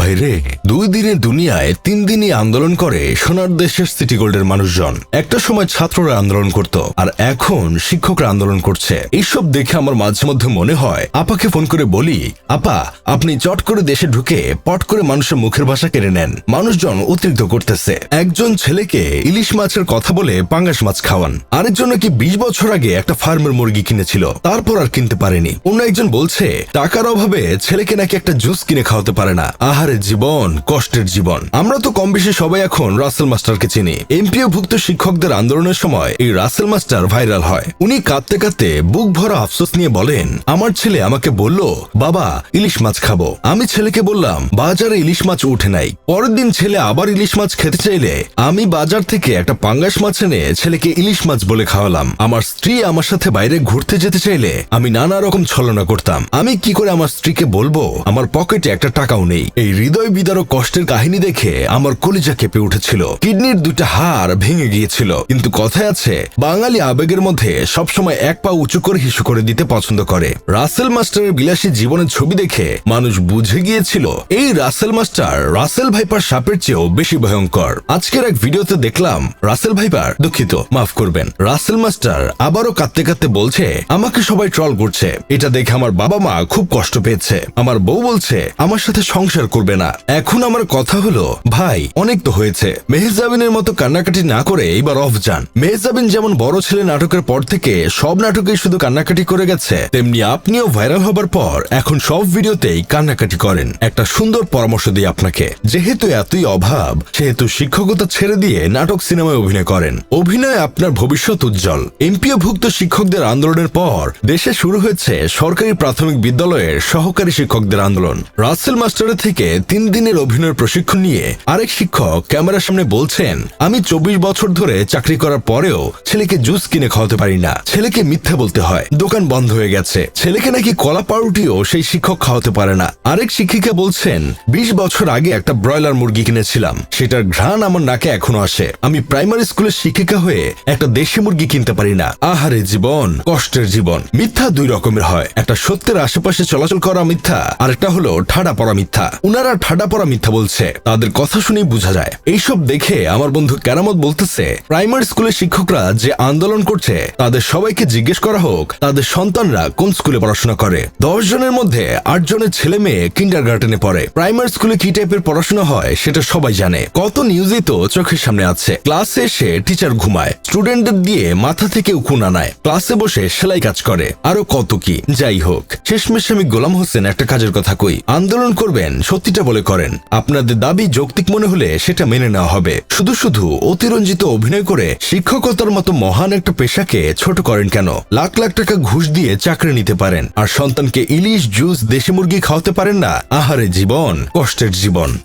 ভাইরে দুই দিনের দুনিয়ায় তিন দিনই আন্দোলন করে সোনার দেশের সিটি গোল্ডের মানুষজন। একটা সময় ছাত্ররা আন্দোলন করত, আর এখন শিক্ষকরা আন্দোলন করছে। এইসব দেখে আমার মাঝে মধ্যে মনে হয়, আপাকে ফোন করে বলি, আপা, আপনি চট করে দেশে ঢুকে পট করে মানুষের মুখের ভাষা কেড়ে নেন। মানুষজন অতিরিক্ত করতেছে। একজন ছেলেকে ইলিশ মাছের কথা বলে পাঙ্গাস মাছ খাওয়ান। আরেকজন নাকি বিশ বছর আগে একটা ফার্মের মুরগি কিনেছিল, তারপর আর কিনতে পারেনি। অন্য একজন বলছে, টাকার অভাবে ছেলেকে নাকি একটা জুস কিনে খাওয়াতে পারে না। আহারে জীবন, কষ্টের জীবন। আমরা তো কম বেশি সবাই এখন রাসেল মাস্টারকে চিনি। এমপিও ভুক্ত শিক্ষকদের আন্দোলনের সময় এই রাসেল মাস্টার ভাইরাল হয়। উনি কাঁদতে কাঁদতে বুক ভরা আফসোস নিয়ে বলেন, আমার ছেলে আমাকে বলল, বাবা, ইলিশ মাছ খাব আমি ছেলেকে বললাম, বাজারে ইলিশ মাছ উঠে নাই পরের দিন ছেলে আবার ইলিশ মাছ খেতে চাইলে আমি বাজার থেকে একটা পাঙ্গাস মাছ এনে ছেলেকে ইলিশ মাছ বলে খাওয়ালাম। আমার স্ত্রী আমার সাথে বাইরে ঘুরতে যেতে চাইলে আমি নানা রকম ছলনা করতাম। আমি কি করে আমার স্ত্রীকে বলব, আমার পকেটে একটা টাকাও নেই এই হৃদয় বিদারক কষ্টের কাহিনী দেখে আমার কলিজা কেঁপে উঠেছিল। কিডনির দুটা হাড় ভেঙে গিয়েছিল। কিন্তু কথায় আছে, বাঙালি আবেগের মধ্যে সবসময় এক পা উঁচু করে হিসু করে দিতে পছন্দ করে। রাসেল মাস্টারের বিলাসী জীবনের ছবি দেখে মানুষ বুঝে গিয়েছিল, এই রাসেল মাস্টার রাসেল ভাইপার সাপের চেয়েও বেশি ভয়ঙ্কর। আজকের এক ভিডিওতে দেখলাম, রাসেল ভাইপার দুঃখিত, মাফ করবেন। রাসেল মাস্টার আবারও কাঁদতে কাঁদতে বলছে, আমাকে সবাই ট্রল করছে। এটা দেখে আমার বাবা মা খুব কষ্ট পেয়েছে। আমার বউ বলছে, আমার সাথে সংসার করবে না। এখন আমার কথা হলো, ভাই, অনেক তো হয়েছে। মেহজাবিনের মতো কান্নাকাটি না করে এবার অফ যান। মেহজাবিন যেমন বড় ছেলে নাটকের পর থেকে সব নাটকেই শুধু কান্নাকাটি করে গেছে, তেমনি আপনিও ভাইরাল হবার পর এখন সব ভিডিওতেই কান্নাকাটি করেন। একটা সুন্দর পরামর্শ দিই আপনাকে। যেহেতু এতই অভাব, সেহেতু শিক্ষকতা ছেড়ে দিয়ে নাটক সিনেমায় অভিনয় করেন। অভিনয় আপনার ভবিষ্যৎ উজ্জ্বল। এমপিও ভুক্ত শিক্ষকদের আন্দোলনের পর দেশে শুরু হয়েছে সরকারি প্রাথমিক বিদ্যালয়ের সহকারী শিক্ষকদের আন্দোলন। রাসেল মাস্টারের থেকে তিন দিনের অভিনয়ের প্রশিক্ষণ নিয়ে আরেক শিক্ষক ক্যামেরার সামনে বলছেন, আমি চব্বিশ বছর ধরে চাকরি করার পরেও ছেলেকে জুস কিনে খাওয়াতে পারি না। ছেলেকে মিথ্যা বলতে হয়। দোকান বন্ধ হয়ে গেছে। ছেলেকে নাকি কলা পাউরুটিও সেই শিক্ষক খাওয়াতে পারে না। আরেক শিক্ষিকা বলছেন, বিশ বছর আগে একটা ব্রয়লার মুরগি কিনেছিলাম। সেটার ঘ্রাণ আমার নাকে এখনও আসে। আমি প্রাইমারি স্কুলের শিক্ষিকা হয়ে একটা দেশি মুরগি কিনতে পারি না। আহারে জীবন, কষ্টের জীবন। মিথ্যা দুই রকমের হয়। একটা সত্যের আশেপাশে চলাচল করা মিথ্যা আর একটা হলো ঠাডা পড়া মিথ্যা। উনারা ঠাডা পড়া মিথ্যা বলছে। তাদের কথা শুনেই বোঝা যায়। এইসব দেখে আমার বন্ধু কেরামত বলতেছে, প্রাইমারি স্কুলের শিক্ষকরা যে আন্দোলন করছে, তাদের সবাইকে জিজ্ঞেস করা হোক, তাদের সন্তানরা কোন স্কুলে পড়াশোনা করে? দশ জনের মধ্যে আট জনের ছেলে মেয়ে কিন্ডার গার্ডেনে পড়ে। প্রাইমারি স্কুলে কি টাইপের পড়াশোনা হয়, সেটা সবাই জানে। কত নিউজই তো চোখের সামনে আছে। ক্লাসে এসে টিচার ঘুমায় স্টুডেন্টদের দিয়ে মাথা থেকে উকুন আনায়, ক্লাসে বসে সেলাই কাজ করে। আরও কত কি, যাই হোক। শেষমেশ আমি গোলাম হোসেন একটা কাজের কথা কই। আন্দোলন করবেন সত্যিটা বলে করেন। আপনাদের দাবি যৌক্তিক মনে হলে সেটা মেনে নেওয়া হবে। শুধু শুধু অতিরঞ্জিত অভিনয় করে শিক্ষকতার মতো মহান একটা পেশাকে ছোট করেন কেন? লাখ লাখ টাকা ঘুষ দিয়ে চাকরি নিতে পারেন। আর সন্তানকে ইলিশ, জুস, দেশি মুরগি খাওয়াতে পারেন না? আহারে জীবন, কষ্টের জীবন।